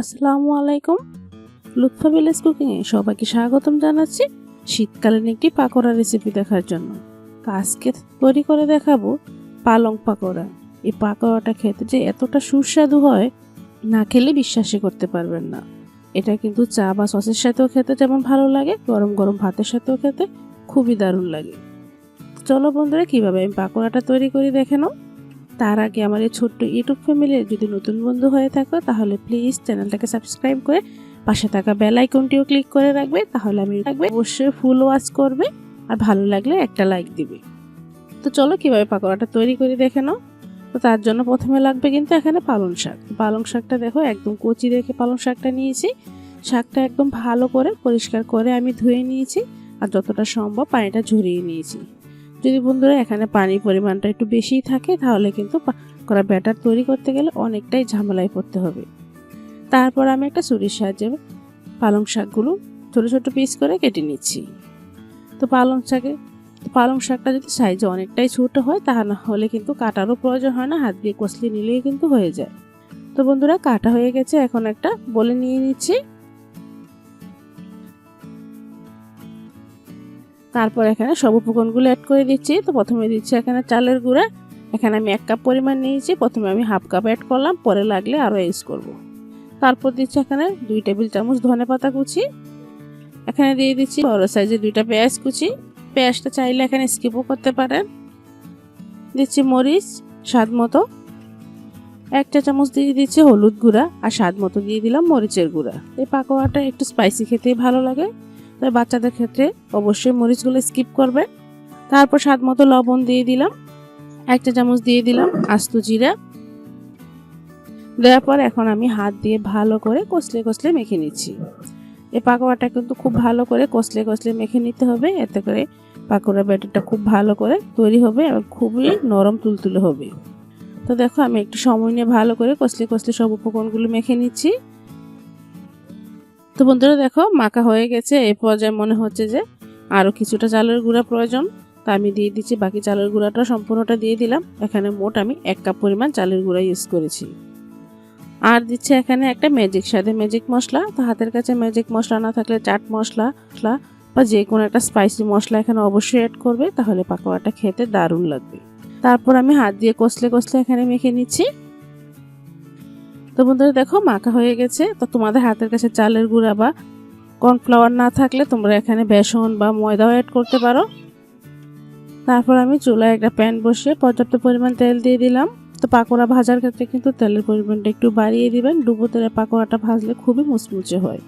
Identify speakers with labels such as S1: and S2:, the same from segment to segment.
S1: আসসালামু আলাইকুম। লুৎফা ভিলেজ কুকিংয়ে সবাইকে স্বাগতম জানাচ্ছি শীতকালীন একটি পাকোড়া রেসিপি দেখার জন্য। আজকে তৈরি করে দেখাবো পালং পাকোড়া। এই পাকোড়াটা খেতে যে এতটা সুস্বাদু হয়, না খেলে বিশ্বাসই করতে পারবেন না। এটা কিন্তু চা বা সসের সাথেও খেতে যেমন ভালো লাগে, গরম গরম ভাতের সাথেও খেতে খুবই দারুণ লাগে। চলো বন্ধুরা, কীভাবে আমি পাকোড়াটা তৈরি করি দেখে নাও। তার আগে আমার এই ছোট্ট ইউটিউব ফ্যামিলির যদি নতুন বন্ধু হয়ে থাকো, তাহলে প্লিজ চ্যানেলটাকে সাবস্ক্রাইব করে পাশে থাকা বেল আইকনটিও ক্লিক করে রাখবে, তাহলে আমি রাখবে অবশ্যই ফুল ওয়াচ করবে আর ভালো লাগলে একটা লাইক দিবে। তো চলো কীভাবে পাকোড়াটা তৈরি করে দেখে নাও। তো তার জন্য প্রথমে লাগবে কিন্তু এখানে পালং শাক। পালং শাকটা দেখো, একদম কচি রেখে পালং শাকটা নিয়েছি। শাকটা একদম ভালো করে পরিষ্কার করে আমি ধুয়ে নিয়েছি আর যতটা সম্ভব পানিটা ঝরিয়ে নিয়েছি। যদি বন্ধুরা এখানে পানির পরিমাণটা একটু বেশিই থাকে, তাহলে কিন্তু করা ব্যাটার তৈরি করতে গেলে অনেকটাই ঝামেলায় পড়তে হবে। তারপর আমি একটা ছুরির সাহায্যে পালং শাকগুলো ছোটো ছোটো পিস করে কেটে নিচ্ছি। তো পালং শাকে পালং শাকটা যদি সাইজে অনেকটাই ছোটো হয় তা না হলে কিন্তু কাটারও প্রয়োজন হয় না, হাত দিয়ে কষলে নিলেই কিন্তু হয়ে যায়। তো বন্ধুরা, কাটা হয়ে গেছে, এখন একটা বলে নিয়ে নিচ্ছি। তারপর এখানে সব উপকরণগুলো অ্যাড করে দিচ্ছি। তো প্রথমে দিচ্ছি এখানে চালের গুঁড়া। এখানে আমি এক কাপ পরিমাণ নিয়েছি। প্রথমে আমি হাফ কাপ অ্যাড করলাম। পরে লাগলে আরও ইউজ করব। তারপর দিচ্ছি এখানে দুই টেবিল চামচ ধনে পাতা কুচি। এখানে দিয়ে দিচ্ছি বড় সাইজে দুইটা পেঁয়াজ কুচি। পেঁয়াজটা চাইলে এখানে স্কিপও করতে পারেন। দিচ্ছি মরিচ, স্বাদ মতো। একটা চামচ দিয়ে দিচ্ছি হলুদ গুঁড়া। আর স্বাদ মতো দিয়ে দিলাম মরিচের গুঁড়া। এই পাকোয়াটা একটু স্পাইসি খেতেই ভালো লাগে। তবে বাচ্চাদের ক্ষেত্রে অবশ্যই মরিচগুলো স্কিপ করবে। তারপর স্বাদ মতো লবণ দিয়ে দিলাম। একটা চামচ দিয়ে দিলাম আস্ত জিরা। দেওয়ার পর এখন আমি হাত দিয়ে ভালো করে কষলে কষলে মেখে নিচ্ছি। এই পাকোড়াটা কিন্তু খুব ভালো করে কষলে কষলে মেখে নিতে হবে। এতে করে পাকোড়া ব্যাটারটা খুব ভালো করে তৈরি হবে এবং খুবই নরম তুলতুলে হবে। তো দেখো আমি একটু সময় নিয়ে ভালো করে কষলে কষলে সব উপকরণগুলো মেখে নিচ্ছি। তো বন্ধুরা দেখো, মাখা হয়ে গেছে। এ পর্যায়ে মনে হচ্ছে যে আরও কিছুটা চালের গুঁড়া প্রয়োজন। তা আমি দিয়ে দিচ্ছি, বাকি চালের গুঁড়াটা সম্পূর্ণটা দিয়ে দিলাম। এখানে মোট আমি এক কাপ পরিমাণ চালের গুঁড়া ইউজ করেছি। আর দিচ্ছে এখানে একটা ম্যাজিক স্বাদে ম্যাজিক মশলা। তো হাতের কাছে ম্যাজিক মশলা না থাকলে চাট মশলা মশলা বা যে কোনো একটা স্পাইসি মশলা এখানে অবশ্যই অ্যাড করবে। তাহলে পাকোড়াটা খেতে দারুণ লাগবে। তারপর আমি হাত দিয়ে কষলে কষলে এখানে মেখে নিচ্ছি। তো বন্ধুরা দেখো, মাখা হয়ে গেছে। তো তোমাদের হাতের কাছে চালের গুঁড়া বা কর্নফ্লাওয়ার না থাকলে তোমরা এখানে বেসন বা ময়দাও অ্যাড করতে পারো। তারপর আমি চুলায় একটা প্যান বসিয়ে পর্যাপ্ত পরিমাণ তেল দিয়ে দিলাম। তো পাকোড়া ভাজার ক্ষেত্রে কিন্তু তেলের পরিমাণটা একটু বাড়িয়ে দিবেন। ডুবো তেলে পাকোড়াটা ভাজলে খুবই মুচমুচে হয়।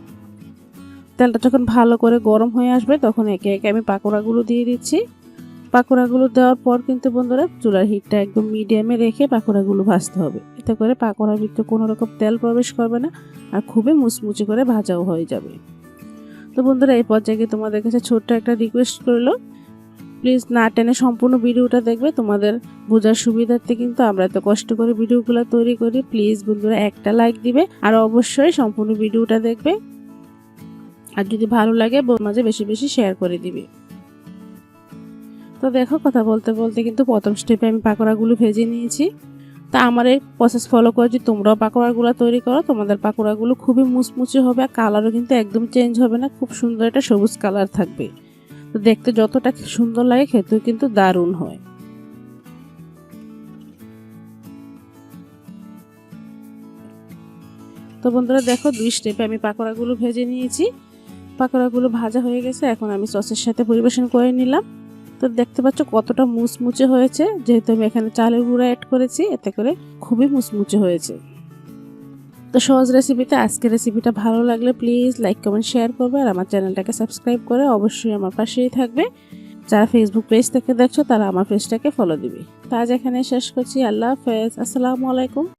S1: তেলটা যখন ভালো করে গরম হয়ে আসবে, তখন একে একে আমি পাকোড়াগুলো দিয়ে দিচ্ছি। পাকোড়াগুলো দেওয়ার পর কিন্তু বন্ধুরা চুলার হিটটা একদম মিডিয়ামে রেখে পাকোড়াগুলো ভাজতে হবে। এতে করে পাকোড়ার ভিতরে কোনো রকম তেল প্রবেশ করবে না আর খুবই মুচমুচে করে ভাজাও হয়ে যাবে। তো বন্ধুরা এই পর্যায়ে তোমাদের কাছে ছোট্ট একটা রিকোয়েস্ট করল প্লিজ না টেনে সম্পূর্ণ ভিডিওটা দেখবে, তোমাদের বোঝার সুবিধার্থে কিন্তু আমরা এত কষ্ট করে ভিডিওগুলো তৈরি করি। প্লিজ বন্ধুরা একটা লাইক দিবে আর অবশ্যই সম্পূর্ণ ভিডিওটা দেখবে। আর যদি ভালো লাগে মাঝে বেশি বেশি শেয়ার করে দিবে। তো দেখো কথা বলতে বলতে কিন্তু প্রথম স্টেপে আমি পাকোড়াগুলো ভেজে নিয়েছি। তা আমার এই প্রসেস ফলো করে যদি তোমরাও পাকোড়াগুলো তৈরি করো, তোমাদের পাকোড়াগুলো খুবই মুচমুচে হবে আর কালারও কিন্তু একদম চেঞ্জ হবে না, খুব সুন্দর একটা সবুজ কালার থাকবে। তো দেখতে যতটা সুন্দর লাগে খেতেও কিন্তু দারুণ হয়। তো বন্ধুরা দেখো দুই স্টেপে আমি পাকোড়াগুলো ভেজে নিয়েছি। পাকোড়াগুলো ভাজা হয়ে গেছে, এখন আমি সসের সাথে পরিবেশন করে নিলাম। তো দেখতে পাচ্ছ কতটা মুচমুচে হয়েছে। যেহেতু আমি এখানে চালের গুঁড়া অ্যাড করেছি, এতে করে খুবই মুচমুচে হয়েছে। তো সহজ রেসিপিতে আজকের রেসিপিটা ভালো লাগলে প্লিজ লাইক কমেন্ট শেয়ার করবে আর আমার চ্যানেলটাকে সাবস্ক্রাইব করে অবশ্যই আমার পাশেই থাকবে। যারা ফেসবুক পেজ থেকে দেখছ, তারা আমার পেজটাকে ফলো দিবে। তো আজ এখানে শেষ করছি। আল্লাহ হাফেজ। আসসালামু আলাইকুম।